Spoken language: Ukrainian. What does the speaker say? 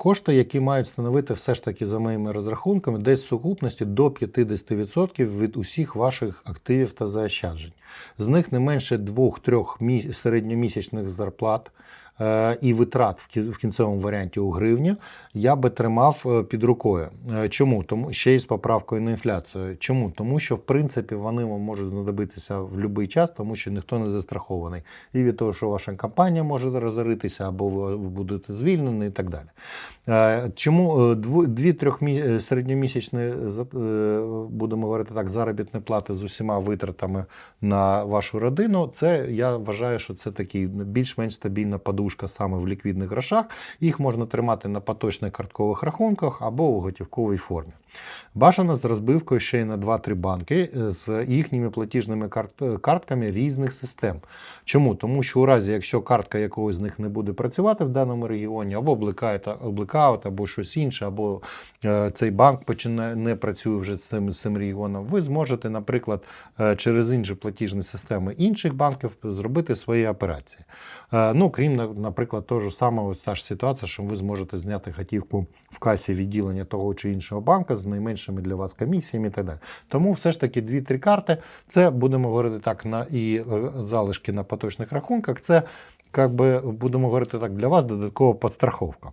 Кошти, які мають становити все ж таки за моїми розрахунками, десь в сукупності до 50% від усіх ваших активів та заощаджень. З них не менше 2-3 середньомісячних зарплат е, і витрат в кінцевому варіанті у гривні я би тримав е, під рукою. Е, Чому? Тому ще й з поправкою на інфляцію. Чому? Тому що в принципі вони вам можуть знадобитися в будь-який час, тому що ніхто не застрахований. І від того, що ваша компанія може розоритися, або ви будете звільнені, і так далі. Чому дві-трьох мі- середньомісячні будемо говорити так, заробітні плати з усіма витратами на вашу родину? Це я вважаю, що це такий більш-менш стабільна подушка саме в ліквідних грошах. Їх можна тримати на поточних карткових рахунках або у готівковій формі. Бажано з розбивкою ще й на 2-3 банки е, з їхніми платіжними е, картками різних систем. Чому? Тому що у разі, якщо картка якогось з них не буде працювати в даному регіоні, або блекаут, або щось інше, або е, цей банк починає не працює вже з цим, з цим регіоном, ви зможете, наприклад, через інші платіжні системи інших банків зробити свої операції. Е, Ну, крім, наприклад, того ж самого та ж ситуація, що ви зможете зняти готівку в касі відділення того чи іншого банка з найменшими для вас комісіями і так далі. Тому все ж таки 2-3 карти це будемо говорити так на і е, залишки на поточних рахунках. Це як би будемо говорити так для вас додаткова підстраховка.